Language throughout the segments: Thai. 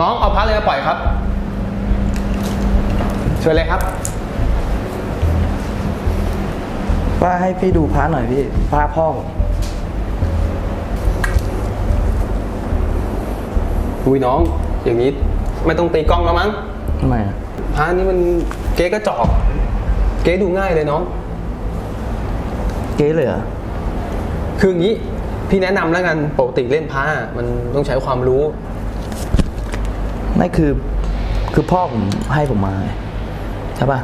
น้องเอาพระเลยมาปล่อยครับเชิญเลยครับ ว่าให้พี่ดูพระหน่อยพี่พระพ่อผมอุ้ยน้อง อย่างนี้ไม่ต้องตีกล้องแล้วมั้งทำไมอะพระนี่มันเก๊กระจอก เก๊ดูง่ายเลยน้อง เก๊เลยเหรอคืออย่างนี้ พี่แนะนำแล้วกันปกติเล่นพระมันต้องใช้ความรู้ ไม่คือคือพ่อผมให้ผมมาไงใช่ป่ะ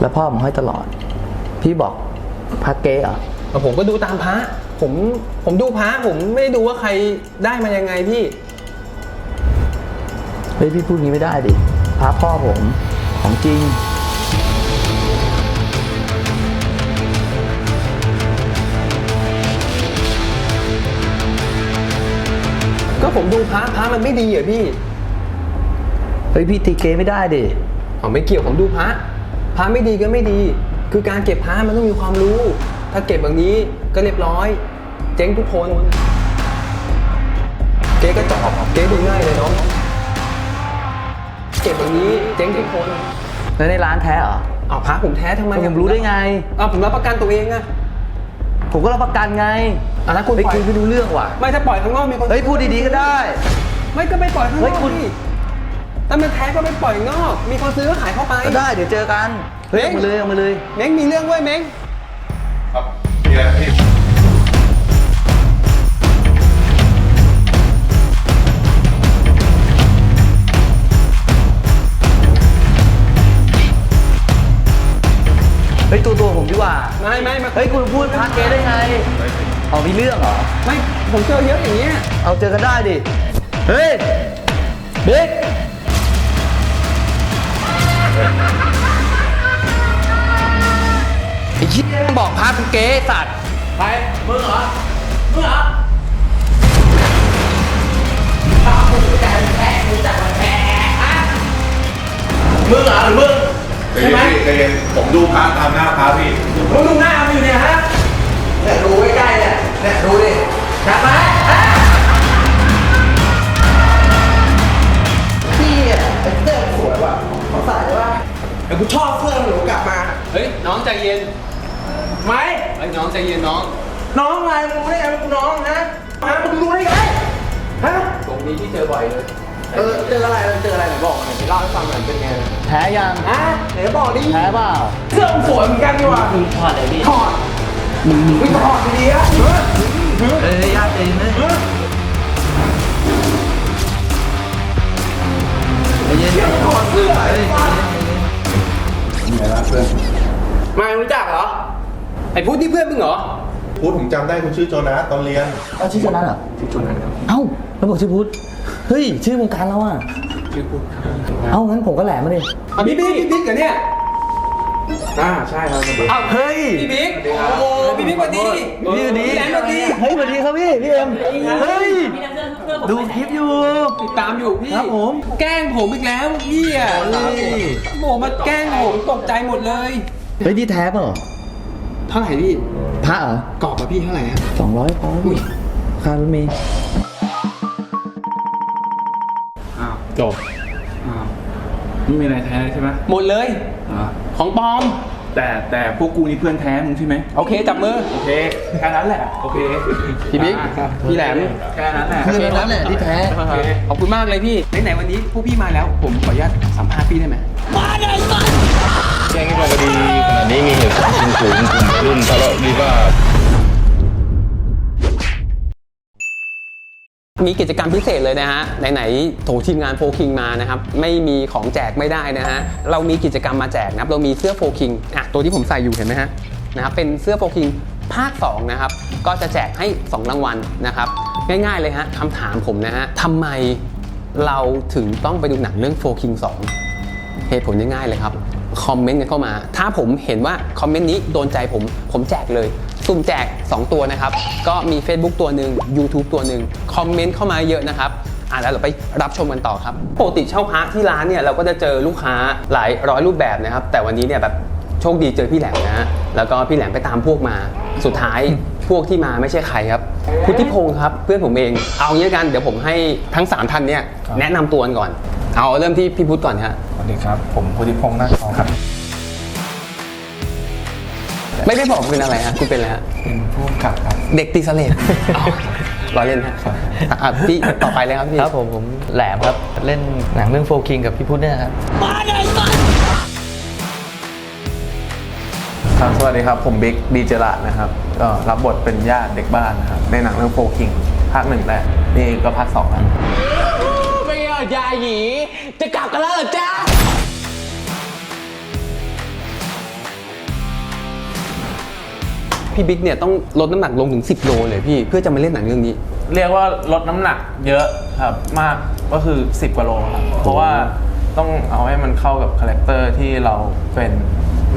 แล้วพ่อผมให้ตลอด พี่บอกพระเก๊เหรอแต่ผมก็ดูตามพระผมผมดูพระผมไม่ได้ดูว่าใครได้มายังไงพี่เฮ้ยพี่พูดงี้ไม่ได้ดิพระพ่อผมของจริงก็ผมดูพระพระมันไม่ดีเหรอพี่ เฮ้ยพี่ตีเก๊ไม่ได้ดิผมไม่เกี่ยวผมดูพระพระไม่ดีก็ไม่ดี คือการเก็บพระมันต้องมีความรู้ ถ้าเก็บแบบนี้ก็เรียบร้อย เจ๊งทุกคน เก๊ก็จอบเก๊ดูง่ายเลยน้องเก็บแบบนี้เจ๊งทุกคนแล้วในร้านแท้เหรออ้าวพระผมแท้ทำไมผมรู้ได้ไงอ้าวผมรับประกันตัวเองอะผมก็รับประกันไงอะแล้วคุณเฮ้ยปล่อยคุยไม่รู้เรื่องว่ะ ไม่ถ้าปล่อยข้างนอกมีคนเฮ้ยพูดดีๆก็ได้ ไม่ก็ไม่ปล่อยข้างนเฮ้อยกคุณ พี่แต่มันแท้ก็ไม่ปล่อยข้างนอก มีคนซื้อก็ขายเข้าไปก็ได้เดี๋ยวเจอกันเฮ้ยเฮ้ย เอามาเลยเอามาเลย เม้งมีเรื่องเว้ยเม้ง ครับมีอะไรครับพี่เฮ้ยตัวตัวผมดีกว่า ไม่ไม่มาเฮ้ยคุณพูดพระเก๊ได้ไงเอามีเรื่องเหรอ ไม่ผมเจอเยอะอย่างเงี้ยเอาเจอกันได้ดิ เฮ้ยบิ๊ก ไอ้ชี้ยบอกพากูเก๋สัตว์ ไปมึงเหรอมึงเหรอมึงเหรอหรือมึงใจเย็นพี่ใจเย็นผมดูพระตามหน้าพระพี่ มึงดูหน้ามึงอยู่เนี่ยฮะ นี้ที่เจอบ่อยเลย เออเจออะไรเจออะไรไหนบอกหน่อยเล่าให้ฟังหน่อยเป็นไงแพ้ยังฮะไหนบอกดิแพ้เปล่า เสื้อมันสวยเหมือนกันนี่หว่ามึงถอดเลยพี่ถอดมึงไม่ถอดดีๆอะเอ้ยญาติเองเลยเย็นๆถอดเสื้อเฮ้ยนี่ไงล่ะเพื่อนมารู้จักเหรอ ไอ้พูดที่เพื่อนมึงเหรอ พูดถึงจำได้คุณชื่อโจนาสตอนเรียน เอาชื่อโจนั้นเหรอชื่อโจนั้นครับเอ้าแล้วบอกชื่อพุทธเฮ้ยชื่อวงการเราอะชื่อพุทธเอ้างั้นผมก็แหลมมาดิอะพี่บิ๊กพี่บิ๊กเหรอเนี่ยอ่าใช่ครับอ้าวเฮ้ยพี่บิ๊กโอ้โหพี่บิ๊กสวัสดีพี่สวัสดีพี่แหลมสวัสดีเฮ้ยสวัสดีครับพี่พี่เอ็มเฮ้ยดูคลิปอยู่ติดตามอยู่พี่ครับผมแกล้งผมอีกแล้วพี่อะเฮ้ยโมมาแกล้งผมตกใจหมดเลยเฮ้ยนี่แท้เปล่าเท่าไหร่พี่พระเหรอกรอบอะพี่เท่าไหร่ฮะสองร้อยพอพี่ค่ารถเมย์อ้าวจบอ้าวไม่มีอะไรแท้ใช่ไหมหมดเลยอ่าของปลอม แต่แต่พวกกูนี่เพื่อนแท้มึงใช่ไหมโอเค จับมือ โอเคแค่นั้นแหละโอเคพี่บิ๊กอ่าพี่แหลม แค่นั้นแหละคือในนั้นแหละที่แท้ โอเคขอบคุณมากเลยพี่ไหนๆวันนี้พวกพี่มาแล้ว ผมขออนุญาตสัมภาษณ์พี่ได้ไหม แจ้งให้ฟังคดีขณะนี้มีเหตุการณ์ชิงสูงกลุ่มวัย รุ่นทะเลาะวิวาท มีกิจกรรมพิเศษเลยนะฮะ ไหนๆโถทีมงานโฟคิงมานะครับ ไม่มีของแจกไม่ได้นะฮะ เรามีกิจกรรมมาแจกนะครับ เรามีเสื้อโฟคิงอะตัวที่ผมใส่อยู่เห็นไหมฮะนะครับ เป็นเสื้อโฟคิงภาค 2 นะครับ ก็จะแจกให้ 2 รางวัลนะครับ ง่ายๆเลยฮะคำถามผมนะฮะทำไมเราถึงต้องไปดูหนังเรื่องโฟคิง2เหตุผลง่ายๆเลยครับ คอมเมนต์กันเข้ามา ถ้าผมเห็นว่าคอมเมนต์นี้โดนใจผม ผมแจกเลย สุ่มแจก 2 ตัวนะครับ ก็มี Facebook ตัวหนึ่ง YouTube ตัวหนึ่งคอมเมนต์เข้ามาเยอะนะครับอ่าแล้วเราไปรับชมกันต่อครับปกติเช่าพระที่ร้านเนี่ยเราก็จะเจอลูกค้าหลายร้อยรูปแบบนะครับ แต่วันนี้เนี่ยแบบโชคดีเจอพี่แหลมนะฮะแล้วก็พี่แหลมไปตามพวกมา สุดท้ายพวกที่มาไม่ใช่ใครครับพุทธิพงศ์ครับเพื่อนผมเอง เอางี้ละกันเดี๋ยวผมให้ทั้งสามท่านเนี่ยแนะนำตัวกันก่อน เอาเริ่มที่พี่พุทธก่อนฮะสวัสดีครับ ผมพุทธิพงษ์นาคทองครับ ไม่ได้บอกเป็นอะไรฮะคุณเป็นอะไรฮะเป็นผู้กำกับครับ เด็กตีสเลดรอเล่นฮะอะอะพี่ต่อไปเลยครับพี่ครับผมผมแหลมครับเล่นหนังเรื่องโฟคิงกับพี่พุทธเนี่ยครับครับสวัสดีครับ ผมบิ๊กดีเจระนะครับก็รับบทเป็นญาติเด็กบ้านนะครับในหนังเรื่องโฟคิงภาคหนึ่งแหละนี่ก็ภาคสองแล้วไม่เอา ยาหยี จะกลับกันแล้วเหรอจ้าพี่บิ๊กเนี่ยต้องลดน้ำหนักลงถึง 10 โลเลยพี่ เพื่อจะมาเล่นหนังเรื่องนี้ เรียกว่าลดน้ำหนักเยอะครับมากก็คือ 10กว่าโลครับเพราะว่าต้องเอาให้มันเข้ากับคาแรคเตอร์ที่เราเป็น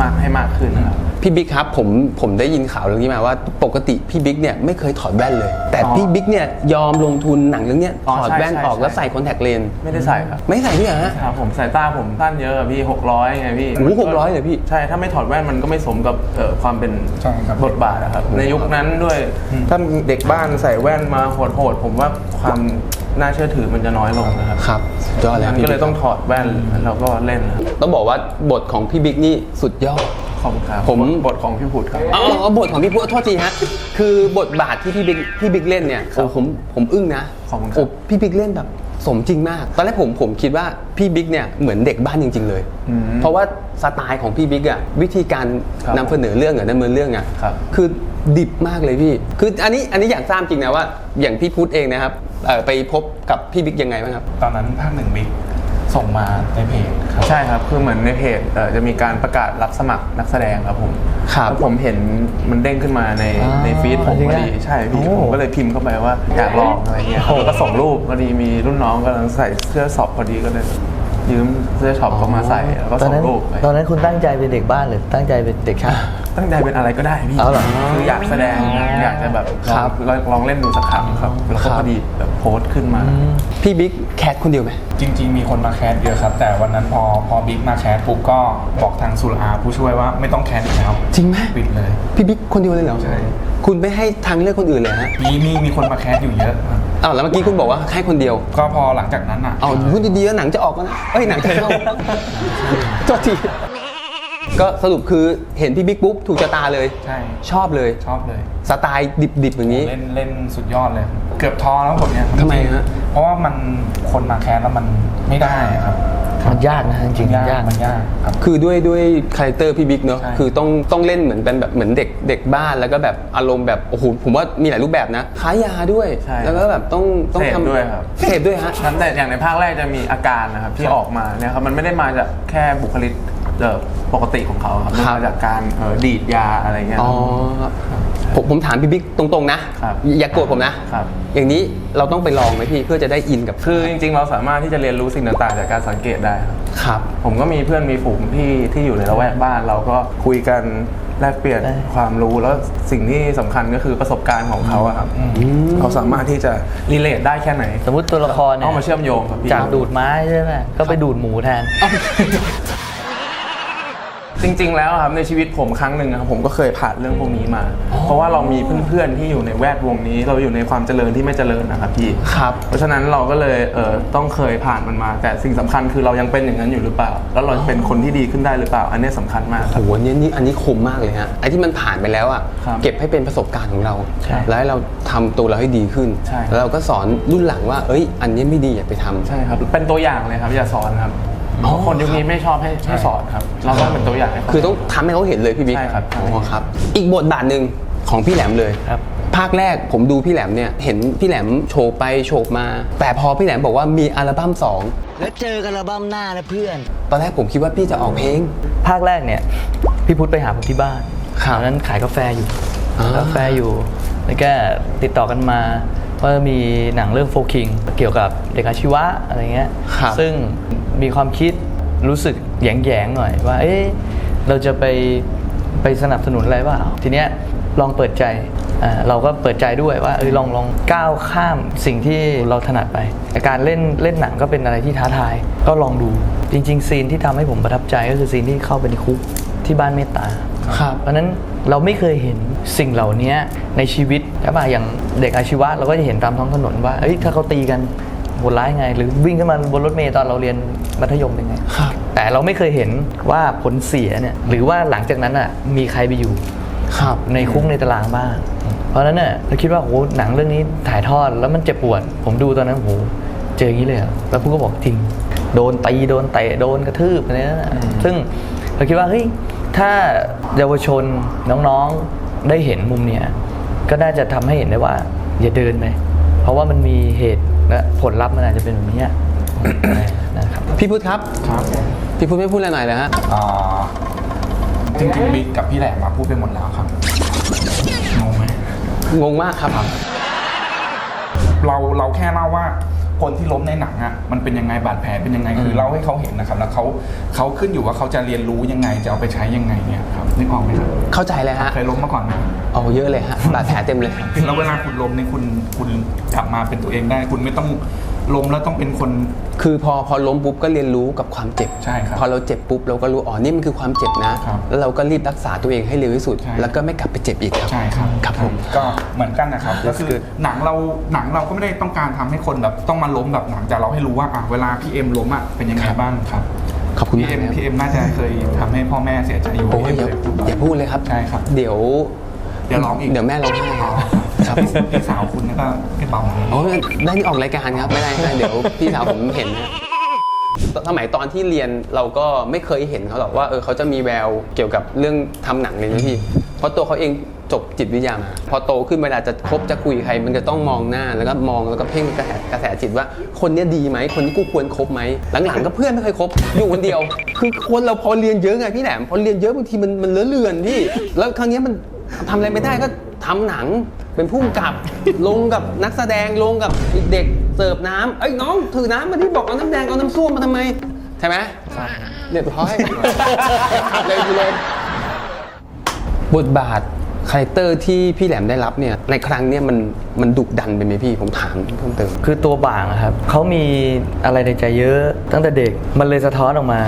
มากให้มากขึ้นนะครับ พี่บิ๊กครับผมผมได้ยินข่าวเรื่องนี้มาว่าปกติพี่บิ๊กเนี่ยไม่เคยถอดแว่นเลย แต่อ๋อพี่บิ๊กเนี่ยยอมลงทุนหนังเรื่องเนี้ยอ๋อถอดใช่แว่นใช่ออกใช่ แล้วใส่คอนแทคเลนส์ไม่ได้ใส่ครับไม่ใส่ด้วยเหรอฮะ ครับผมสายตาผมสั้นเยอะอะพี่600ไงพี่โอ้โห600เลยพี่ ใช่ถ้าไม่ถอดแว่นมันก็ไม่สมกับเอ่อความเป็นใช่ครับ บทบาทนะครับในยุคนั้นด้วยถ้าเด็กบ้านใส่แว่นมาโหดๆผมว่าความ น่าเชื่อถือมันจะน้อยลงนะครับครับสุดยอดแล้วมันพี่ก็เลยต้องถอดแว่นแล้วก็เล่นนะครับต้องบอกว่าบทของพี่บิ๊กนี่สุดยอด ขอบคุณครับผม บทของพี่พุทธครับ เอาเอาเอาบทของพี่พุทธโทษทีฮะ คือบทบาทที่พี่บิ๊กพี่บิ๊กเล่นเนี่ยครับโอ้ผมผมอึ้งนะขอบคุณครับโอ้พี่บิ๊กเล่นแบบสมจริงมาก ตอนแรกผมผมคิดว่าพี่บิ๊กเนี่ยเหมือนเด็กบ้านจริง ๆ เลยอืมเพราะว่าสไตล์ของพี่บิ๊กอะวิธีการครับนำเสนอเรื่องอะดำเนินเรื่องอะครับ คือดิบมากเลยพี่ คืออันนี้อันนี้อยากทราบจริงนะว่า อย่างพี่พุทธเองนะครับเอ่อ ไปพบกับพี่บิ๊กยังไงบ้างครับ ตอนนั้นภาคหนึ่งบิ๊กส่งมาในเพจครับใช่ครับ คือเหมือนในเพจเอ่อจะมีการประกาศรับสมัครนักแสดงครับผมครับแล้วผมเห็นมันเด้งขึ้นมาในอ่าในฟีดผมจริงพอะอดีใช่พี่โอ้ผมก็เลยพิมพ์เข้าไปว่าอยากลองอะไรเงี้ยครับแล้วก็ส่งรูปพอดีมีรุ่นน้องกำลังใส่เสื้อช็อปพอดีก็เลยยืมเสื้อช็อปเขามาใส่แล้วก็ตอนส่งนั้นรูปไปตอนนั้นคุณตั้งใจเป็นเด็กบ้านหรือตั้งใจเป็นเด็กช่าง ตั้งใจเป็นอะไรก็ได้พี่เอาเหรอคืออยากแสดงอยากจะแบบลองครับลองลองเล่นดูสักครั้งครับ แล้วก็ครับ พอดีแบบโพสต์ขึ้นมา พี่บิ๊กแคทคนเดียวไหม จริง ๆ มีคนมาแคสเยอะครับ แต่วันนั้นพอพอบิ๊กมาแคสปุ๊บก็บอกทางสุรอาผู้ช่วยว่าไม่ต้องแคสอีกแล้วจริงไหม ปิดเลย พี่บิ๊กคนเดียวเลยเหรอใช่ คุณไม่ให้ทางเลือกคนอื่นเลยฮะมีมีมีคนมาแคสอยู่เยอะครับอ้าวแล้วเมื่อกี้คุณบอกว่าแค่คนเดียวก็พอหลังจากนั้นอะ เอาพูดดีๆแล้วหนังจะออกแล้วนะเอ้ยหนังจะเข้าโทษที ก็สรุปคือเห็นพี่บิ๊กปุ๊บถูกชะตาเลยใช่ ชอบเลย ชอบเลยสไตล์ดิบๆอย่างนี้ เล่นเล่นสุดยอดเลย เกือบท้อแล้วผมเนี่ยทำไมฮะ เพราะว่ามันคนมาแคสแล้วมันไม่ได้อะครับมันยากนะจริงๆมันมันยาก มันยากครับ คือด้วยด้วยคาแรคเตอร์พี่บิ๊กเนอะใช่คือต้องต้องเล่นเหมือนเป็นแบบเหมือนเด็กเด็กบ้านแล้วก็แบบอารมณ์แบบโอ้โหผมว่ามีหลายรูปแบบนะค้ายาด้วย ใช่แล้วก็แบบต้องต้องเสพทำด้วยครับ เสพด้วยฮะนั้นแต่อย่างในภาคแรกจะมีอาการนะครับที่ออกมาเนี่ยครับมันไม่ได้มาจากแค่บุคลิก เอ่อปกติของเขาครับมันครับ มาจากการเอ่อดีดยาอะไรเงี้ย อ๋อผมผมถามพี่บิ๊กตรงๆนะครับอย่าโกรธผมนะครับ อย่างนี้เราต้องไปลองไหมพี่เพื่อจะได้อินกับคือจริงๆ เราสามารถที่จะเรียนรู้สิ่งต่างๆ จากการสังเกตได้ครับครับ ผมก็มีเพื่อนมีฝูงที่ที่อยู่ในละแวกบ้าน เราก็คุยกันแลกเปลี่ยนได้ความรู้แล้วสิ่งที่สำคัญก็คือประสบการณ์ของเขาอะครับเขาสามารถที่จะรีเลทได้แค่ไหนสมมติตัวละครเนี่ยเอามาเชื่อมโยงครับพี่จากดูดไม้ใช่ไหมก็ไปดูดหมูแทนจ ริง ๆ แล้วครับในชีวิตผมครั้งหนึ่งนะครับผมก็เคยผ่านเรื่องพวกนี้มา เพราะว่าเรามีเพื่อนๆที่อยู่ในแวดวงนี้ เราอยู่ในความเจริญที่ไม่เจริญนะครับพี่ครับ เพราะฉะนั้นเราก็เลยเออต้องเคยผ่านมันมา แต่สิ่งสำคัญคือเรายังเป็นอย่างนั้นอยู่หรือเปล่า แล้วเราจะเป็นคนที่ดีขึ้นได้หรือเปล่า อันนี้สำคัญมากครับโหอันนี้นี่อันนี้คมมากเลยฮะไอ้ที่มันผ่านไปแล้วอะครับเก็บให้เป็นประสบการณ์ของเรา ใช่แล้วให้เราทำตัวเราให้ดีขึ้น ใช่ แล้วเราก็สอนรุ่นหลังว่า เอ้ย อันนี้ไม่ดีอย่าไปทำ ใช่ครับเป็นตัวอย่างเลยครับอย่าสอนครับ อ๋อคนยุคนี้ไม่ชอบให้ให้สอนครับ เราต้องเป็นตัวอย่างให้เขา คือต้องทำให้เขาเห็นเลยพี่บิ๊กใช่ครับ อ๋อครับ อีกบทบาทหนึ่งของพี่แหลมเลยครับ ภาคแรกผมดูพี่แหลมเนี่ยเห็นพี่แหลมโชว์ไปโชว์มา แต่พอพี่แหลมบอกว่ามีอัลบั้มสองแล้วเจอกันระบั้มหน้านะเพื่อน ตอนแรกผมคิดว่าพี่จะออกเพลง ภาคแรกเนี่ยพี่พุทธไปหาผมที่บ้านครับตอนนั้นขายกาแฟอยู่อ่า กาแฟอยู่ แล้วก็ติดต่อกันมาว่ามีหนังเรื่องโฟคิงเกี่ยวกับเด็กอาชีวะอะไรเงี้ยครับซึ่ง มีความคิดรู้สึกแยงๆหน่อยว่า เอ๊ะเราจะไปไปสนับสนุนอะไรเปล่าทีเนี้ยลองเปิดใจอ่าเราก็เปิดใจด้วยว่าเออลองลองก้าวข้ามสิ่งที่เราถนัดไปแต่การเล่นเล่นหนังก็เป็นอะไรที่ท้าทาย ก็ลองดูจริง ๆ ซีนที่ทำให้ผมประทับใจก็คือซีนที่เข้าไปในคุกที่บ้านเมตตาครับเพราะฉะนั้นเราไม่เคยเห็นสิ่งเหล่านี้ในชีวิตใช่ป่ะอย่างเด็กอาชีวะเราก็จะเห็นตามท้องถนนว่าเอ้ยถ้าเขาตีกัน โหดร้ายไง หรือวิ่งขึ้นมาบนรถเมล์ตอนเราเรียนมัธยมเป็นไงครับแต่เราไม่เคยเห็นว่าผลเสียเนี่ยหรือว่าหลังจากนั้นอะมีใครไปอยู่ครับในคุกในตารางบ้าง เพราะฉะนั้นเนี่ยเราคิดว่าโหหนังเรื่องนี้ถ่ายทอดแล้วมันเจ็บปวด ผมดูตอนนั้นโหเจออย่างนี้เลยเหรอแล้วพูดก็บอกจริง โดนตีโดนเตะโดนกระทืบอะไรนั่นนะซึ่งเราคิดว่าเฮ้ยถ้าเยาวชนน้องๆได้เห็นมุมเนี้ยก็น่าจะทำให้เห็นได้ว่า อย่าเดินไปเพราะว่ามันมีเหตุ และผลลัพธ์มันอาจจะเป็นแบบเนี้ยนะครับพี่พุทธครับครับพี่พุทธไม่พูดอะไรหน่อยเลยฮะอ่าจริงๆบิ๊กกับพี่แหลมมาพูดไปหมดแล้วครับงงไหมงงมากครับเราเราแค่เล่าว่า คนที่ล้มในหนังอะมันเป็นยังไงบาดแผลเป็นยังไงคือเล่าให้เขาเห็นนะครับ แล้วเขาเขาขึ้นอยู่ว่าเขาจะเรียนรู้ยังไงจะเอาไปใช้ยังไงเนี่ยครับนึกออกไหมครับเข้าใจเลยฮะเคยล้มมาก่อนไหมโอ้เยอะเลยฮะบาดแผลเต็มเลยครับแล้วเวลาคุณล้มเนี่ยคุณคุณกลับมาเป็นตัวเองได้ คุณไม่ต้อง ล้มแล้วต้องเป็นคน คือพอพอล้มปุ๊บก็เรียนรู้กับความเจ็บใช่ครับพอเราเจ็บปุ๊บเราก็รู้อ๋อนี่มันคือความเจ็บนะ ครับแล้วเราก็รีบรักษาตัวเองให้เร็วที่สุด ใช่ แล้วก็ไม่กลับไปเจ็บอีกครับ ใช่ครับครับผม ก็เหมือนกันนะครับ ก็คือ good หนังเราหนังเราก็ไม่ได้ต้องการทำให้คนแบบต้องมาล้มแบบหนังแต่เราให้รู้ว่าอะเวลาพี่เอ็มล้มอะเป็นยังไงบ้างครับขอบคุณพี่มากเอ็มนะครับ พี่เอ็มน่าจะเคยทำให้พ่อแม่เสียใจอยู่โอ้ยพี่อย่าเอ็มเคยพูด อย่าพูดเลยครับ ใช่ครับเดี๋ยว เดี๋ยวร้องอีก เดี๋ยวแม่ร้องไห้ครับ ครับพี่สาวคุณก็ไม่เบาโอ้ได้นี่ออกรายการครับไม่ได้เดี๋ยวพี่สาวผมเห็นนะสมัยตอนที่เรียนเราก็ไม่เคยเห็นเขาหรอกว่าเออเขาจะมีแววเกี่ยวกับเรื่องทำหนังเลยนะพี่เพราะตัวเขาเองจบจิตวิทยามา พอโตขึ้นเวลาจะคบจะคุยใคร มันจะต้องมองหน้าแล้วก็มองแล้วก็เพ่งกระแสกระแสจิตว่าคนนี้ดีไหมคนนี้กูควรคบไหมหลังๆก็เพื่อนไม่เคยคบอยู่คนเดียว คือคนเราพอเรียนเยอะไงพี่แหลมพอเรียนเยอะบางทีมันมันเลอะเลือนพี่แล้วครั้งนี้มันทำอะไรไม่ได้ก็ ทำหนังเป็นผู้กำกับ ลงกับนักแสดงลงกับเด็กเสิร์ฟน้ำเอ้ยน้องถือน้ำมาที่บอกเอาน้ำแดงเอาน้ำส้วมมาทำไม ใช่ไหมเรียบร้อยเลยกูเลยบทบาท คาแรคเตอร์ที่พี่แหลมได้รับเนี่ยในครั้งเนี้ยมันมันดุดันไปไหมพี่ผมถามเพิ่มเติม คือตัวบางอะครับเขามีอะไรในใจเยอะตั้งแต่เด็กมันเลยสะท้อนออกมา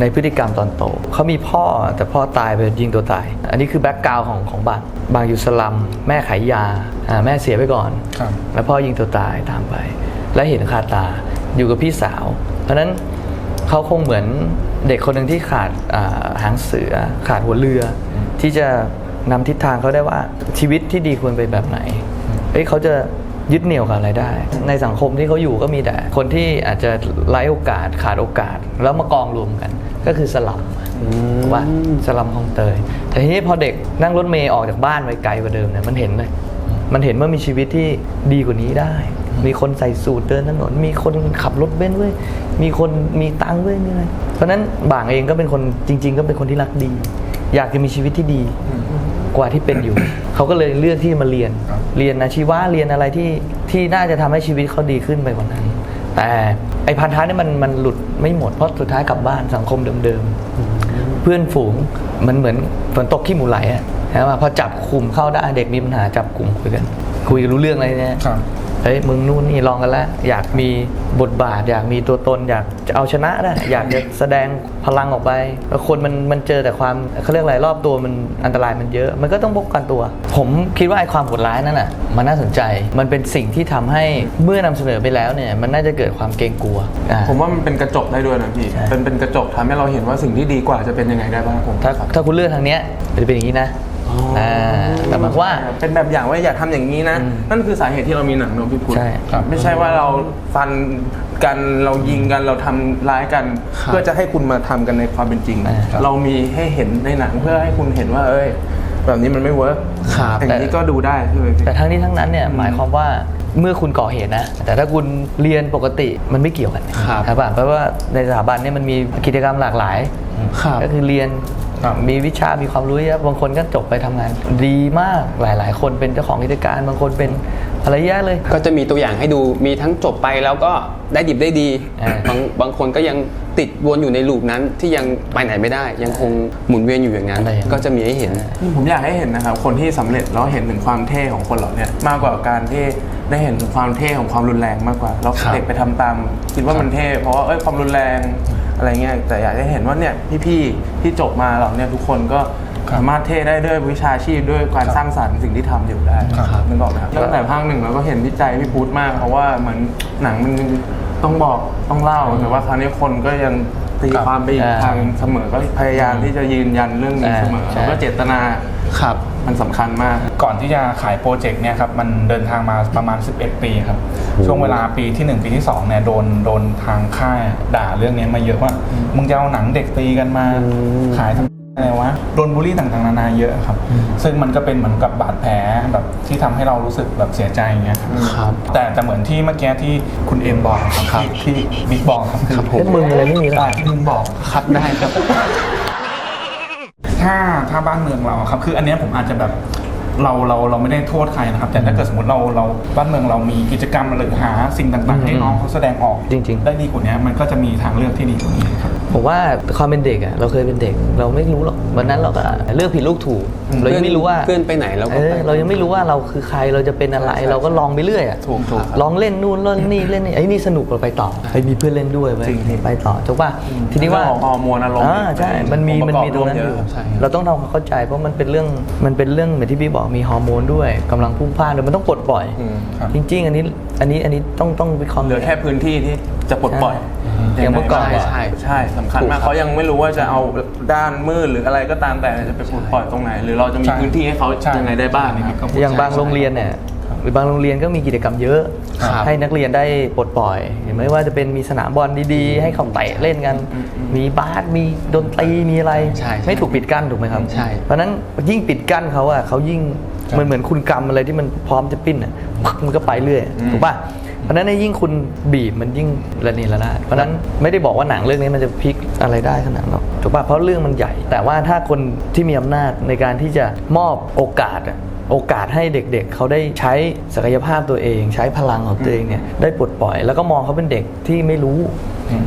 ในพฤติกรรมตอนโตเขามีพ่อแต่พ่อตายไปยิงตัวตาย อันนี้คือแบ็กกราวของของบางบางอยู่สลัมแม่ขายยาอ่าแม่เสียไปก่อน ครับ แล้วพ่อยิงตัวตายตามไป และเห็นคาตาอยู่กับพี่สาว เพราะฉะนั้นเขาคงเหมือนเด็กคนหนึ่งที่ขาดอ่าหางเสือ ขาดหัวเรืออที่จะ นำทิศทางเขาได้ว่าชีวิตที่ดีควรเป็นแบบไหนเอ้ยเขาจะยึดเหนี่ยวกับอะไรได้ ในสังคมที่เขาอยู่ก็มีแต่ คนที่อาจจะไร้โอกาสขาดโอกาส แล้วมากองรวมกัน ก็คือสลัมถูกว่าสลัมคลองเตย แต่ทีนี้พอเด็กนั่งรถเมย์ออกจากบ้านไปไกลกว่าเดิมเนี่ยมันเห็นเลย มันเห็นว่ามีชีวิตที่ดีกว่านี้ได้ มีคนใส่สูทเดินถนน มีคนขับรถเบนซ์เว้ยมีคนมีตังค์เว้ยมีอะไรเพราะฉะนั้นบ่างเองก็เป็นคนจริง ๆ ก็เป็นคนที่รักดี อยากจะมีชีวิตที่ดี กว่าที่เป็นอยู่ เขาก็เลยเลือกที่มาเรียน เรียนอาชีวะเรียนอะไรที่ที่น่าจะทำให้ชีวิตเขาดีขึ้นไปกว่านั้น แต่ไอ้พันธะนี่มันมันหลุดไม่หมดเพราะสุดท้ายกลับบ้านสังคมเดิมๆ เพื่อนฝูงมันเหมือนฝนตกขี้หมูไหลอะใช่ไหมพอจับกลุ่มเข้าได้เด็กมีปัญหาจับกลุ่มคุยกัน คุยรู้เรื่องอะไรเนี่ย เฮ้ยมึงนู่นนี่ลองกันแล้ว อยากมีบทบาท อยากมีตัวตน อยากจะเอาชนะได้อยากจะแสดงพลังออกไปแล้วคนมันมันเจอแต่ความเขาเรียกอะไรรอบตัวมันอันตรายมันเยอะ มันก็ต้องป้องกันตัว ผมคิดว่าไอ้ความโหดร้ายนั่นน่ะมันน่าสนใจมันเป็นสิ่งที่ทำให้เมื่อนำเสนอไปแล้วเนี่ยมันน่าจะเกิดความเกรงกลัวอ่าผมว่ามันเป็นกระจกได้ด้วยนะพี่ใช่เป็นเป็นกระจกทำให้เราเห็นว่าสิ่งที่ดีกว่าจะเป็นยังไงได้บ้างผมถ้าถ้าคุณเลือกทางเนี้ยมันจะเป็นอย่างนี้นะ อ่าแต่หมายความว่า เป็นแบบอย่างว่าอย่าทำอย่างนี้นะอืมนั่นคือสาเหตุที่เรามีหนังเนอะพี่พุทธใช่ครับไม่ใช่ว่าเราฟันกันเรายิงกันเราทำร้ายกัน ครับเพื่อจะให้คุณมาทำกันในความเป็นจริง ครับเรามีให้เห็นในหนังเพื่อให้คุณเห็นว่า เอ้ย แบบนี้มันไม่เวิร์กครับอย่างนี้ก็ดูได้ใช่ไหมพี่ แต่ทั้งนี้ทั้งนั้นเนี่ยหมายความว่าเมื่อคุณก่อเหตุนะ แต่ถ้าคุณเรียนปกติมันไม่เกี่ยวกันครับใช่ป่ะเพราะว่าในสถาบันเนี่ยมันมีกิจกรรมหลากหลาย ครับ ก็คือเรียนครับ มีวิชา มีความรู้เยอะบางคนก็จบไปทำงาน ดีมากหลาย ๆ คนเป็นเจ้าของกิจการบางคนเป็นอะไรเยอะเลย ก็จะมีตัวอย่างให้ดูมีทั้งจบไปแล้วก็ได้ดิบได้ดีอ่าบางบางคนก็ยังติดวนอยู่ในลูปนั้นที่ยังไปไหนไม่ได้ ยังคงหมุนเวียนอยู่อย่างนั้นอะไรอย่างนั้นก็จะมีให้เห็น ผมอยากให้เห็นนะครับ คนที่สำเร็จแล้วเห็นถึงความเท่ของคนเหล่าเนี้ยมากกว่าการที่ได้เห็นถึงความเท่ของความรุนแรงมากกว่าแล้วครับเด็กไปทำตาม คิดว่ามันเท่เพราะว่าเอ้ยความรุนแรง อะไรเงี้ยแต่อยากให้เห็นว่าเนี่ยพี่ๆที่จบมาเหล่าเนี้ยทุกคนก็สามารถเท่ได้ด้วยวิชาชีพด้วยการสร้างสรรค์สิ่งที่ทำอยู่ได้ครับนึกออกไหมครับตั้งแต่ภาคหนึ่งเราก็เห็นวิจัยพี่พูดมาก เพราะว่าเหมือนหนังมันต้องบอกต้องเล่าแต่ว่าคราวนี้คนก็ยัง ตีความไปอีกอ่าทางเสมอก็พยายามที่จะยืนยันเรื่องนี้อ่าเสมอใช่แล้วก็เจตนาครับมันสำคัญมาก ก่อนที่จะขายโปรเจกต์เนี่ยครับมันเดินทางมาประมาณ 11 ปีครับ ช่วงเวลาปีที่ 1 ปีที่2เนี่ยโดนโดนทางค่ายด่าเรื่องนี้มาเยอะว่า มึงจะเอาหนังเด็กตีกันมาขายทำ อะไรวะโดนบูลลี่ต่างๆนานาเยอะครับ ซึ่งมันก็เป็นเหมือนกับบาดแผลแบบที่ทำให้เรารู้สึกแบบเสียใจอย่างเงี้ยครับครับแต่แต่เหมือนที่เมื่อกี้ที่คุณเอ็มบอกครับที่ที่บิ๊กบอกครับคือเอ้ยมึงอะไรไม่มีหรอกอ่าที่มึงบอกครับได้ครับ ถ้าถ้าบ้านเมืองเราอะครับ คืออันเนี้ยผมอาจจะแบบเราเราเราไม่ได้โทษใครนะครับ แต่ถ้าเกิดสมมติเราเราบ้านเมืองเรามีกิจกรรมหรือหาสิ่งต่างๆ ให้น้องเขาแสดงออกจริงๆ ได้ดีกว่านี้มันก็จะมีทางเลือกที่ดีกว่านี้ครับ ผมว่าความเป็นเด็กอะเราเคยเป็นเด็ก เราไม่รู้หรอกวันนั้นเราก็เลือกผิดลูกถูก เรายังไม่รู้ว่าเพื่อนไปไหนเราก็เอไปอเรายังไม่รู้ว่าเราคือใครเราจะเป็นอะไร เราก็ลองไปเรื่อยอะถูกถูกครับลองเล่นนู่นเล่นนี่เล่นนี่ไอ้ยนี่สนุกเราไปต่อไอ้ยมีเพื่อนเล่นด้วยไปจริงไปต่อถูกป่ะทีนี้ว่าเรื่องของฮอร์โมนอารมณ์อ่าใช่มันมีองค์มัปนระกอบมีตรงนั้นอยู่ร่วมเยอะใช่เราต้องทำความเข้าใจ เพราะมันเป็นเรื่องมันเป็นเรื่องเหมือนที่พี่บอกมีฮอร์โมนด้วยกำลังพุ่งพล่านด้วยมันต้องปลดปล่อยอืมครับจริง ๆ อันนี้อันนี้อันนี้ต้องต้องวิเคราะห์เหลือแค่พื้นที่ที่จะปลดปล่อย อย่างเมื่อก่อนใช่ใช่ใช่สำคัญมากเขายังไม่รู้ว่าจะเอาด้านมืดหรืออะไรก็ตามแต่จะไปปลดปล่อยตรงไหน หรือเราจะมีใช่พื้นที่ให้เขาใช่ยังไงได้บ้างอันนี้นะครับก็พูดอย่างบางโรงเรียนเนี่ยหรือบางโรงเรียนก็มีกิจกรรมเยอะครับให้นักเรียนได้ปลดปล่อยไม่ว่าจะเป็นมีสนามบอลดีๆ ให้เขาเตะเล่นกัน มีบาสมีดนตรีมีอะไรใช่ใช่ไม่ถูกปิดกั้นถูกไหมครับใช่เพราะฉะนั้นยิ่งปิดกั้นเขาอะเขายิ่งมันเหมือนคุณกรรมอะไรที่มันพร้อมจะปิ้นอะพักมันก็ไปเรื่อยถูกป่ะ เพราะนั้นยิ่งคุณบีบมันยิ่งระเนระนาดเพราะนั้นไม่ได้บอกว่าหนังเรื่องนี้มันจะพลิกอะไรได้ขนาดนั้นหรอกถูกป่ะเพราะเรื่องมันใหญ่ แต่ว่าถ้าคนที่มีอำนาจในการที่จะมอบโอกาสโอกาสให้เด็กๆเขาได้ใช้ศักยภาพตัวเอง ใช้พลังของตัวเองเนี่ยได้ปลดปล่อย แล้วก็มองเขาเป็นเด็กที่ไม่รู้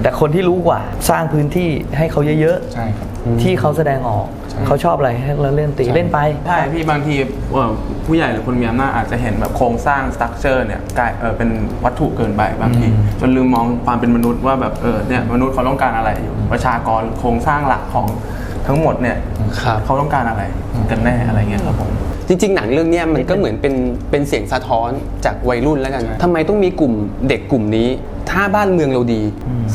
แต่คนที่รู้กว่าสร้างพื้นที่ให้เขาเยอะใช่ครับๆที่เขาแสดงออกใช่เขาชอบอะไรให้เราเล่นตีใช่เล่นไปใช่พี่บางทีเอ่อผู้ใหญ่หรือคนมีอำนาจอาจจะเห็นแบบโครงสร้างสตรัคเจอร์เนี่ยกลายเออเป็นวัตถุเกินไปบางทีจนลืมมองความเป็นมนุษย์ว่าแบบเออเนี่ยมนุษย์เขาต้องการอะไรอยู่ประชากรโครงสร้างหลักของทั้งหมดเนี่ยครับเขาต้องการอะไรกันแน่อะไรเงี้ยครับผม จริง ๆ หนังเรื่องเนี้ยมันก็เหมือนเป็นเป็นเสียงสะท้อนจากวัยรุ่นแล้วกันทำไมต้องมีกลุ่มเด็กกลุ่มนี้ ถ้าบ้านเมืองเราดี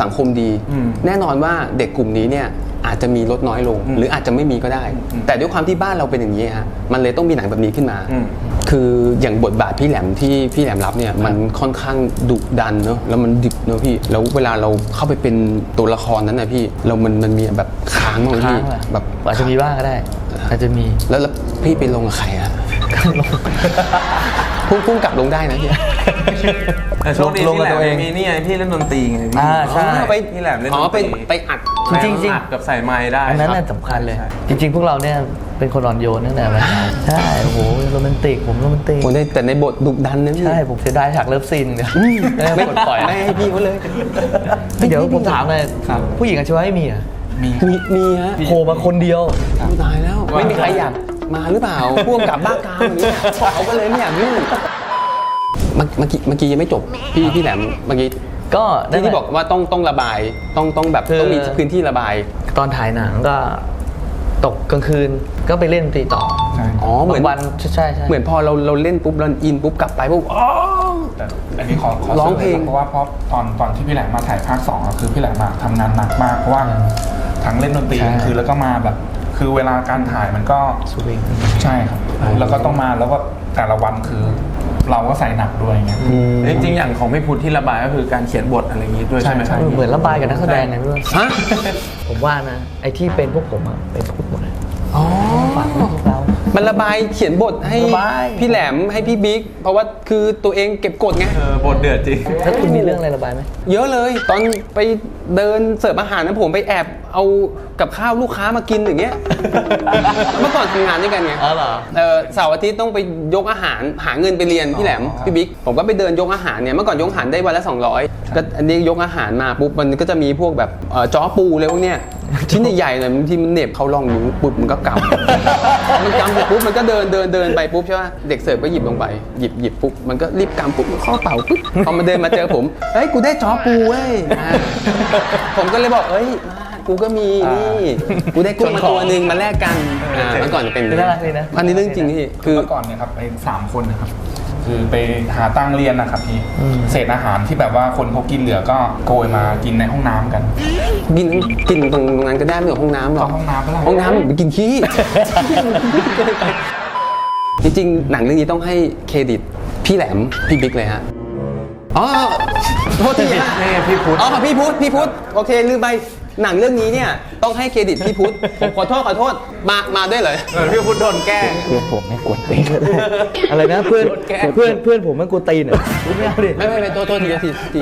สังคมดีอืมแน่นอนว่าเด็กกลุ่มนี้เนี่ยอาจจะมีลดน้อยลงอืมหรืออาจจะไม่มีก็ได้อืมแต่ด้วยความที่บ้านเราเป็นอย่างนี้ฮะมันเลยต้องมีหนังแบบนี้ขึ้นมาอืม คืออย่างบทบาทพี่แหลมที่พี่แหลมรับเนี่ยมันค่อนข้างดุดันเนาะแล้วมันดิบเนาะพี่แล้วเวลาเราเข้าไปเป็นตัวละครนั้นนะพี่เรามันมันมีแบบค้างบางค้าทีงอะแบบอาจจะมีบ้างก็ได้ อาจจะมีแล้วแล้วพี่ไปลงกับใครอะ พุ่งพุ่งกลับลงได้นะพี่แต่โชคดีลงที่กับแหลตัวมเองมีนี่ไงพี่เล่นดนตรีไงพี่อ่าใช่อ๋อไปพี่แหลมเล่นอ๋อไปดนตรีไปอัดจริงๆใส่อัดกับใส่ไม้ได้อันนั้นคน่ะรับสำคัญเลยใช่จริง ๆ พวกเราเนี่ยเป็นคนอ่อนโยนตั้งแต่วันนั้นใช่โอ้โหโรแมนติกผมโรแมนติกโอ้ได้แต่ในบทดุดันนะพี่ใช่ผมเสียดายฉากเลิฟซีนเนี่ยไม่ได้ปลดปล่อยไม่ให้พี่เขาเลยเดี๋ยวผมถามเลยผู้หญิงอาชีวะไม่มีอะมีมีฮะโผล่มาคนเดียวตายแล้วไม่มีใครอยาก มาหรือเปล่าพ่วงกับบ้ากามอย่างนี้เขาก็เลยไม่อยากยุ่งเมื่อเมื่อกี้เมื่อกี้ยังไม่จบพี่พี่แหลมเมื่อกี้ก็นั่ที่นแหละที่บอกว่าต้องต้องระบายต้องต้องแบบคือต้องมีพื้นที่ระบาย ตอนถ่ายหนังก็ตกกลางคืนก็ไปเล่นดนตรีต่อใช่อ๋อเหมือนบางวันใช่ใช่ใช่เหมือนพอเราเราเล่นปุ๊บเราอินปุ๊บกลับไปปุ๊บอ๋อแต่อันนี้ขอขอร้องเพลงสริมเพราะว่าเพราะตอนตอนที่พี่แหลมมาถ่ายภาคสองอะคือพี่แหลมมาทำงานหนักมากเพราะว่าทั้งเล่นดนตรีใช่กลางคือแล้วก็มาแบบ คือเวลาการถ่ายมันก็สวิงใช่ครับ แล้วก็ต้องมาแล้วก็แต่ละวันคือ เราก็ใส่หนักด้วยไง จริงๆอย่างของพี่พุทธที่ระบายก็คือการเขียนบทอะไรอย่างงี้ด้วยใช่ใช่ไหมครับใช่เหมือนระบายกับนักแสดงไงพี่ว่าฮะผมว่านะไอ้ที่เป็นพวกผมอะเป็นพูดหมดเลยอ๋อ มันระบายเขียนบทให้ระบาย พี่แหลมให้พี่บิ๊กเพราะว่าคือตัวเองเก็บกดไง เออบทเดือดจริง แล้วคุณมีเรื่องอะไรระบายไหม เยอะเลยตอนไปเดินเสิร์ฟอาหารนะผมไปแอบเอากับข้าวลูกค้ามากินอย่างเงี้ย เมื่อก่อนทำงานด้วยกันไงอ๋อเหรอ เออเสาร์อาทิตย์ต้องไปยกอาหารหาเงินไปเรียนพี่แหลมพี่บิ๊กผมก็ไปเดินยกอาหารเนี่ยเมื่อก่อนยกอาหารได้วันละ 200ก็อันนี้ยกอาหารมาปุ๊บมันก็จะมีพวกแบบเอ่อจ้อปูเลยพวกเนี้ย ชิ้นใหญ่ๆหน่อยบางทีมันเหน็บเขาลองนิ้วปุ๊บมันก็กำมันกำเสร็จปุ๊บมันก็เดินเดินเดินไปปุ๊บใช่ป่ะเด็กเสิร์ฟก็หยิบลงไปหยิบหยิบปุ๊บมันก็รีบกำปุ๊บเข้าเป่าปุ๊บพอมาเดินมาเจอผมเฮ้ยกูได้จ้อปูเว้ยอ่าผมก็เลยบอกเอ้ยมากูก็มีนี่กูได้กุ้งมาตัวหนึ่งมาแลกกันอ่าเมื่อก่อนจะเป็นน่ารักดีนะอันนี้เรื่องจริงพี่คือเมื่อก่อนเนี่ยครับไอ้สามคนนะครับ คือไปหาตังค์เรียนนะครับพี่เศษอาหารที่แบบว่าคนเขากินเหลือก็โกยมากินในห้องน้ำกัน กินกินตรงนั้นก็ได้ไม่เหรอห้องน้ำหรอกเข้าห้องน้ำก็ได้ห้องน้ำไปกินขี้จริงๆหนังเรื่องนี้ต้องให้เครดิตพี่แหลมพี่บิ๊กเลยฮะอ๋อโทษทีฮะนี่พี่พุทธอ๋อพี่พุทธพี่พุทธโอเคลืมไป หนังเรื่องนี้เนี่ยต้องให้เครดิตพี่พุทธผมขอโทษขอโทษมามาด้วยเลยเหมือนพี่พุทธโดนแกล้งเพื่อนผมไม่กวนตีน อะไรนะเพื่อนเพื่อนเพื่อนผมไม่กวนตีนเหรอไม่เอาดิ ไม่ไม่ไม่โทษโทษทีทีที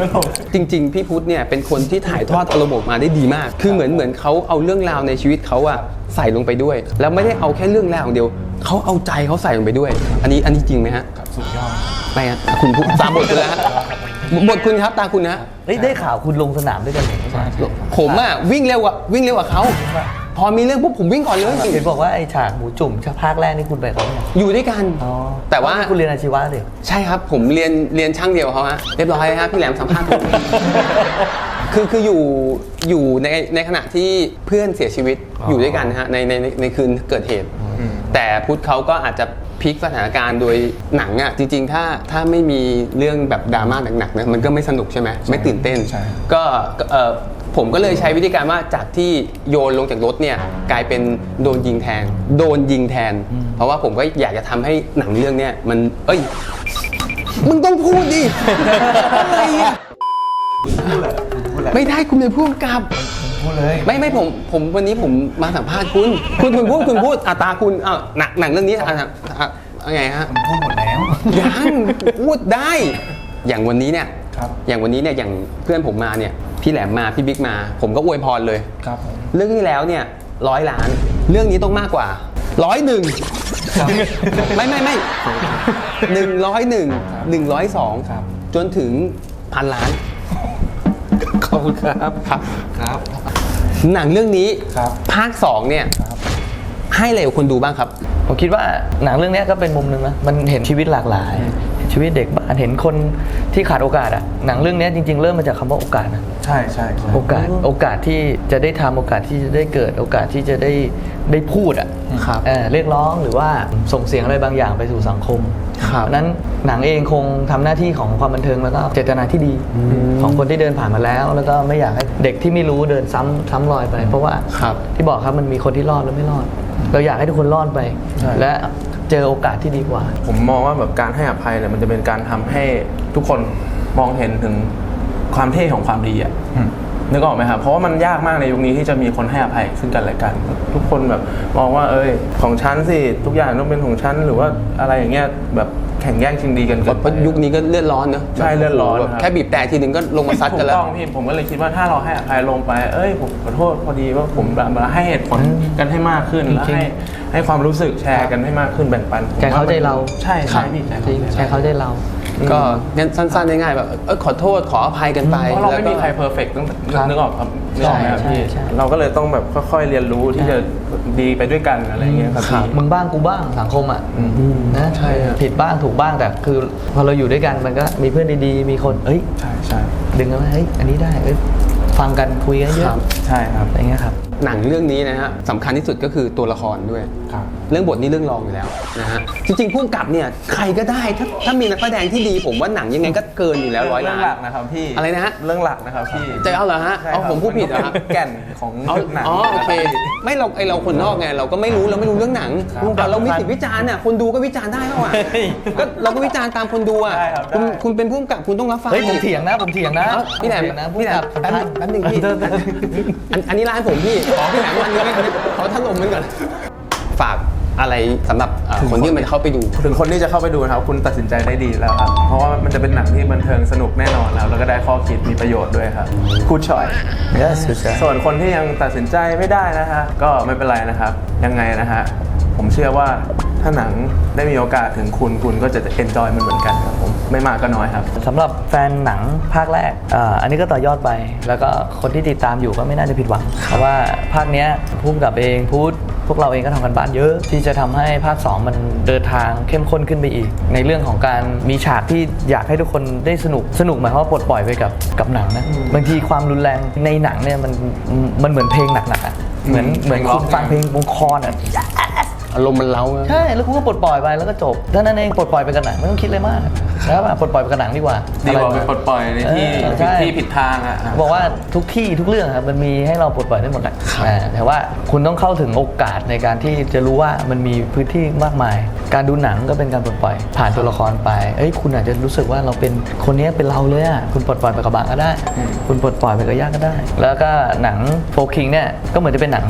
จริง ๆ พี่พุทธเนี่ยเป็นคนที่ถ่ายทอดอารมณ์ออกมาได้ดีมาก คือเหมือนเหมือนเขาเอาเรื่องราวในชีวิตเขาอะใส่ลงไปด้วย แล้วไม่ได้เอาแค่เรื่องราวอย่างเดียวเขาเอาใจเขาใส่ลงไปด้วย อันนี้อันนี้จริงไหมฮะสุดยอดไม่ฮะคุณพูดตามบทคุณแล้วฮะ บทคุณครับตาคุณนะเฮ้ยได้ข่าวคุณลงสนามด้วยกันเหรอผมอะวิ่งเร็วกว่าวิ่งเร็วกว่าเขาพอมีเรื่องปุ๊บผมวิ่งก่อนเลยเห็นบอกว่าไอ้ฉากหมูจุ่มฉากภาคแรกนี่คุณไปเขาเนี่ยอยู่ด้วยกันอ๋อแต่ว่าคุณเรียนอาชีวะดิใช่ครับ ผมเรียนเรียนช่างเดียวกับเขาฮะเรียบร้อยครับพี่แหลมสัมภาษณ์ผม คือคืออยู่อยู่ในในขณะที่เพื่อนเสียชีวิตอยู่ด้วยกันนะฮะในในในในคืนเกิดเหตุ แต่พุทธเขาก็อาจจะพลิกสถานการณ์โดยหนังอะจริง ๆ ถ้าถ้าไม่มีเรื่องแบบดราม่าหนักๆนะมันก็ไม่สนุกใช่ไหมไม่ตื่นเต้นใช่ ก็ก็เออผมก็เลยใช้วิธีการว่าจากที่โยนลงจากรถเนี่ยกลายเป็นโดนยิงแทน โดนยิงแทน เพราะว่าผมก็อยากจะทำให้หนังเรื่องเนี้ยมันเอ้ย มึงต้องพูดดิ อะไรอะ ไม่ได้คุณเป็นผู้กำกับ พูดเลยไม่ไม่ผมผมวันนี้ผมมาสัมภาษณ์คุณ คุณคุณพูดคุณพูดอะตาคุณอะหนังหนังเรื่องนี้อะอะอะไงฮะ ผมพูดหมดแล้ว ยังพูดได้ อย่างวันนี้เนี่ย ครับ อย่างวันนี้เนี่ย อย่างเพื่อนผมมาเนี่ย พี่แหลมมา พี่บิ๊กมา ผมก็อวยพรเลย ครับผม เรื่องที่แล้วเนี่ยร้อยล้าน เรื่องนี้ต้องมากกว่าร้อยหนึ่งไม่ไม่ไม่หนึ่งร้อยหนึ่งหนึ่งร้อยสองครับ จนถึงพันล้าน ขอบคุณครับครับครับ หนังเรื่องนี้ครับภาคสองเนี่ยครับให้อะไรกับคนดูบ้างครับ ผมคิดว่าหนังเรื่องเนี้ยก็เป็นมุมหนึ่งนะ มันเห็นชีวิตหลากหลายเห็น ชีวิตเด็กบ้านเห็นคนที่ขาดโอกาสอะหนังเรื่องเนี้ยจริง ๆ เริ่มมาจากคำว่าโอกาสนะใช่ใช่ใช่โอกาสโอกาสที่จะได้ทำโอกาสที่จะได้เกิดโอกาสที่จะได้ได้พูดอะครับเออเรียกร้องหรือว่าส่งเสียงอะไรบางอย่างไปสู่สังคมครับเพราะฉะนั้นหนังเองคงทำหน้าที่ของความบันเทิงแล้วก็เจตนาที่ดีของคนที่เดินผ่านมาแล้ว แล้วก็ไม่อยากให้เด็กที่ไม่รู้เดินซ้ำซ้ำรอยไป เพราะว่าครับที่บอกครับมันมีคนที่รอดและไม่รอด เราอยากให้ทุกคนรอดไปและเจอโอกาสที่ดีกว่า ผมมองว่าแบบการให้อภัยเนี่ยมันจะเป็นการทำให้ทุกคนมองเห็นถึงความเท่ของความดีอะอืมนึกออกไหมครับเพราะว่ามันยากมากในยุคนี้ที่จะมีคนให้อภัยซึ่งกันและกัน ทุกคนแบบมองว่า เอ้ยของฉันสิทุกอย่างต้องเป็นของฉันหรือว่าอะไรอย่างเงี้ยแบบ แข่งแย่งชิงดีกันเพเกินไป ราะยุคนี้ก็เลือดร้อนเนอะใช่เลือดร้อนแบบครับ แค่บีบแต่ทีนึงก็ลงมาซัดกันแล้วถูกต้องพี่ผมก็เลยคิดว่าถ้าเราให้อภัยลงไป เอ้ยผมขอโทษพอดีว่าผมแบบมาให้เหตุผลกันให้มากขึ้นแล้วให้ให้ความรู้สึกแชร์กันให้มากขึ้นแบ่งปันผมใจเขาใจเรา ใช่ใช่พี่ใจจริงใช้เขาใจเรา ก็งั้นสั้นๆง่ายๆแบบเออขอโทษขออภัยกันไปเพราะเราไม่แล้วก็มีใครเพอร์เฟกต์ต้องครับนึกออกครับนึกออกไหมครับใช่พี่ใช่เราก็เลยต้องแบบค่อยๆเรียนรู้ที่จะดีไปด้วยกันอะไรอย่างเงี้ยครับพี่มึงบ้างกูบ้างสังคมอะอืมนะใช่ครับผิดบ้างถูกบ้างแต่คือพอเราอยู่ด้วยกันมันก็มีเพื่อนดีๆมีคนเอ้ยใช่ใช่ดึงกันว่าเฮ้ยอันนี้ได้เอ้ยฟังกันคุยกันเยครัอะบใช่ครับอะไรเงี้ยครับ หนังเรื่องนี้นะฮะสำคัญที่สุดก็คือตัวละครด้วย ครับ เรื่องบทนี่เรื่องรองอยู่แล้วนะฮะจริงๆพุ่มกับเนี่ยใครก็ได้ถ้าถ้ามีนักแสดงที่ดีผมว่าหนังยังไงก็เกินอยู่แล้วร้อยล้าเรื่องหลักนนะครับพี่อะไรนะฮะ เรื่องหลักนะครับพี่จะเอาเหรอฮะใช่เอาครับผมพูดผิดเหรอฮะ มันก็เป็นแก่นของเอาหนัง อ๋อโอเค ไม่เราไอเราคนนอกไงเราก็ไม่รู้เราไม่รู้เรื่องหนังครับแต่เรามีสิทธิวิจารณ์น่ะคนดูก็วิจารณ์ได้เปล่าอะก็เราก็วิจารณ์ตามคนดูอะได้ครับคุณได้คุณเป็นผู้กำกับคุณต้องรับฟังเฮ้ยผมเถียงนะผมเถียงนะเอ้าพี่แหลมผเถียงนะพี่แหลมผู้แป๊บกำกับนึงแป๊บนึงพี่เอออันอันนี้ร้านผมพี่ขอพี่แหลมวันนี้เขาถล่มมันก่อน ฝาก อะไรสำหรับเอ่อคนที่มันเข้าไปดู ถึงคนที่จะเข้าไปดูนะครับ คุณตัดสินใจได้ดีแล้วครับ เพราะว่ามันจะเป็นหนังที่บันเทิงสนุกแน่นอนแล้วแล้วก็ได้ข้อคิดมีประโยชน์ด้วยครับคูดชอย Yes, good job. ส่วนคนที่ยังตัดสินใจไม่ได้นะฮะก็ไม่เป็นไรนะครับ ยังไงนะฮะผมเชื่อว่าถ้าหนังได้มีโอกาสถึงคุณคุณก็จะเอนจอยมันเหมือนกันครับผมไม่มากก็น้อยครับ สำหรับแฟนหนังภาคแรกอ่าอันนี้ก็ต่อยอดไป แล้วก็คนที่ติดตามอยู่ก็ไม่น่าจะผิดหวัง เพราะว่าภาคเนี้ยพุ่มกับเองพูด พวกเราเองก็ทำกันบ้านเยอะ ที่จะทำให้ภาค 2 มันเดินทางเข้มข้นขึ้นไปอีก ในเรื่องของการมีฉากที่อยากให้ทุกคนได้สนุกสนุกหมายความว่าปลดปล่อยไปกับกับหนังนะบางทีความรุนแรงในหนังเนี่ยมันมันเหมือนเพลงหนักๆอะเหมือนเหมือนคุณฟังเพลงวงคอนอะ อารมณ์มันเล้าอะใช่ แล้วคุณก็ปลดปล่อยไปแล้วก็จบเท่านั้นเองปลดปล่อยไปกับหนังไม่ต้องคิดอะไรมากแล้วแบบปลดปล่อยไปกับหนังดีกว่าดีกว่าอะไรไปปลดปล่อยในที่เออผิดใช่ ที่ผิดทางอะบอกว่าทุกที่ทุกเรื่องครับมันมีให้เราปลดปล่อยได้หมดแหละอ่าแต่ว่าคุณต้องเข้าถึงโอกาสในการที่จะรู้ว่ามันมีพื้นที่มากมาย การดูหนังก็เป็นการปลดปล่อย ผ่านตัวละครไปเอ้ยคุณอาจจะรู้สึกว่าเราเป็นคนนี้เป็นเราเลยอะคุณปลดปล่อยไปกับบางก็ได้ คุณปลดปล่อยไปกับยากก็ได้ แล้วก็หนังโฟคิงเนี่ยก็เหมือนจะเป็นหนัง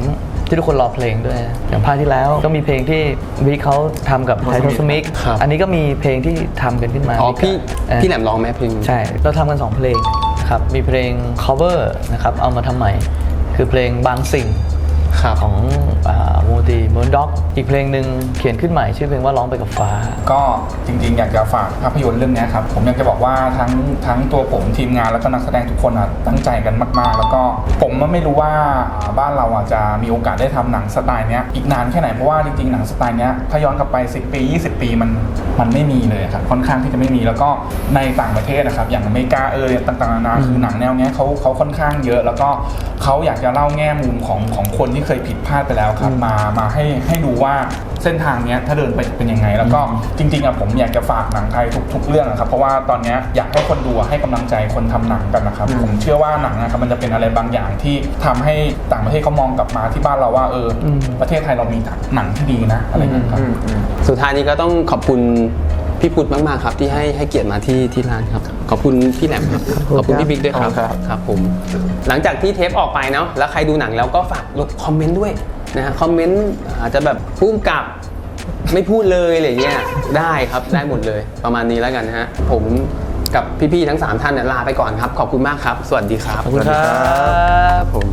ที่ทุกคนรอเพลงด้วยนะอย่างภาคที่แล้วก็มีเพลงที่วิกเขาทำกับไททอสมิกครับ อันนี้ก็มีเพลงที่ทำกันขึ้นมาอ๋อพี่เออ พี่แหลมร้องไหมเพลงใช่ เราทำกัน 2 เพลงนะครับ มีเพลง cover นะครับ เอามาทำใหม่ คือเพลงบางสิ่งครับ ของโมดีมอนด็อกอีกเพลงหนึ่งเขียนขึ้นใหม่ชื่อเพลงว่าร้องไปกับฟ้า ก็จริงๆ อยากจะฝากภาพยนตร์เรื่องนี้ครับ ผมอยากจะบอกว่าทั้งทั้งตัวผมทีมงานแล้วก็นักแสดงทุกคนตั้งใจกันมากๆ แล้วก็ผมไม่รู้ว่าบ้านเราจะมีโอกาสได้ทำหนังสไตล์นี้อีกนานแค่ไหนเพราะว่าจริงๆหนังสไตล์นี้ถ้าย้อนกลับไป 10 ปี 20 ปีมันมันไม่มีเลยครับค่อนข้างที่จะไม่มีแล้วก็ในต่างประเทศนะครับอย่างอเมริกาเออต่างๆนานาคือหนังแนวนี้เขาเขาค่อนข้างเยอะ แล้วก็เขาอยากจะเล่าแง่มุมของของคนที่เคยผิดพลาดไปแล้วครับมามาให้ให้ดูว่าเส้นทางเนี้ยถ้าเดินไปจะเป็นยังไง แล้วก็จริงๆอะผมอยากจะฝากหนังไทยทุกทุกเรื่องนะครับเพราะว่าตอนเนี้ยอยากให้คนดูอะให้กำลังใจคนทำหนังกันนะครับผมเชื่อว่าหนังนะครับมันจะเป็นอะไรบางอย่างที่ทำให้ต่างประเทศเขามองกลับมาที่บ้านเราว่าเอออมประเทศไทยเรามีหนังที่ดีนะอะไรอย่างเงี้ยครับสุดท้ายนี้ก็ต้องขอบคุณ พี่พุทธมากๆครับที่ให้ให้เกียรติมาที่ที่ร้านครับ ขอบคุณพี่แหลมครับขอบคุณพี่บิ๊กด้วยครับครับผม หลังจากที่เทปออกไปเนาะแล้วใครดูหนังแล้วก็ฝากลบคอมเมนต์ด้วยนะฮะคอมเมนต์อาจจะแบบพุ่มกับไม่พูดเลยอะไรเงี้ยได้ครับได้หมดเลยประมาณนี้แล้วกันนะฮะผมกับพี่ๆทั้ง 3 ท่านเนี่ยลาไปก่อนครับ ขอบคุณมากครับ สวัสดีครับ ขอบคุณครับผม